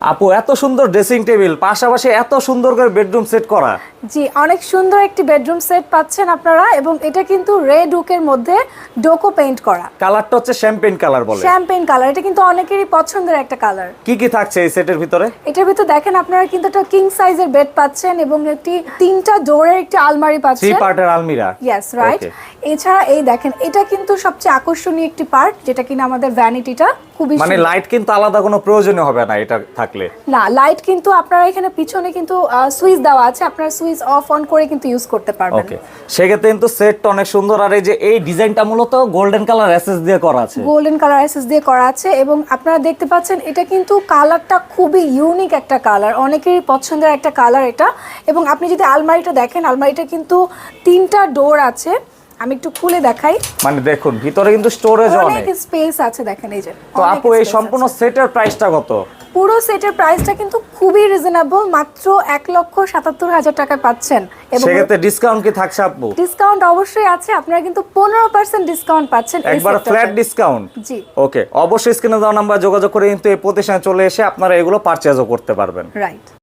আপু এত সুন্দর ড্রেসিং টেবিল পাশাপাশি এত সুন্দর করে বেডরুম সেট করা। জি অনেক সুন্দর একটি বেডরুম সেট পাচ্ছেন আপনারা এবং এটা কিন্তু রেড উকের মধ্যে ডোকো পেইন্ট করা। কালারটা হচ্ছে শ্যাম্পেন কালার বলে। শ্যাম্পেন কালার এটা কিন্তু অনেকেরই পছন্দের একটা কালার কি কি থাকছে এই সেটের ভিতরে? এটার ভিতর দেখেন আপনারা কিন্তু একটা কিং সাইজের বেড পাচ্ছেন এবং একটি তিনটা ডোরের একটি আলমারি পাচ্ছেন। থ্রি পার্টের আলমিরা। ইয়েস রাইট এছাড়া এই দেখেন এটা কিন্তু সবচেয়ে আকর্ষণীয় একটি পার্ট যেটা কিনা আমাদের ভ্যানিটিটা খুবই মানে লাইট কিন্তু আলাদা কোনো প্রয়োজন হবে না এটা থাকলে। না লাইট কিন্তু আপনারা এখানে পিছনে কিন্তু সুইচ দেওয়া আছে। আপনারা সুইচ অফ অন করে কিন্তু ইউজ করতে পারবেন। ওকে সেক্ষেত্রে কিন্তু সেটটা অনেক সুন্দর আর এই যে এই ডিজাইনটা মূলত গোল্ডেন কালার এসএস দিয়ে করা আছে। গোল্ডেন কালার এসএস দিয়ে করা আছে এবং আপনারা দেখতে পাচ্ছেন এটা কিন্তু কালারটা খুবই ইউনিক একটা কালার অনেকেরই পছন্দের একটা কালার এটা। এবং আপনি যদি আলমারিটা দেখেন আলমারিটা কিন্তু তিনটা ডোর আছে। আমি একটু খুলে দেখাই। মানে দেখুন ভিতরে কিন্তু স্টোরেজ অনেক স্পেস আছে দেখেন এই যে। তো আপু এই সম্পূর্ণ। সেটের প্রাইসটা কত? পুরো সেটের প্রাইসটা কিন্তু খুবই রিজনেবল মাত্র এক লক্ষ সাতাত্তর হাজার টাকা পাচ্ছেন। সেক্ষেত্রে ডিসকাউন্ট কি থাকছে আপু? ডিসকাউন্ট অবশ্যই আছে আপনারা কিন্তু পনেরো পার্সেন্ট ডিসকাউন্ট পাচ্ছেন একবার ফ্ল্যাট ডিসকাউন্ট জি। ওকে অবশ্যই স্ক্রিনে দেওয়া নাম্বার যোগাযোগ করে কিন্তু এই প্রতিষ্ঠানে চলে এসে আপনারা এগুলো পারচেজও করতে পারবেন। রাইট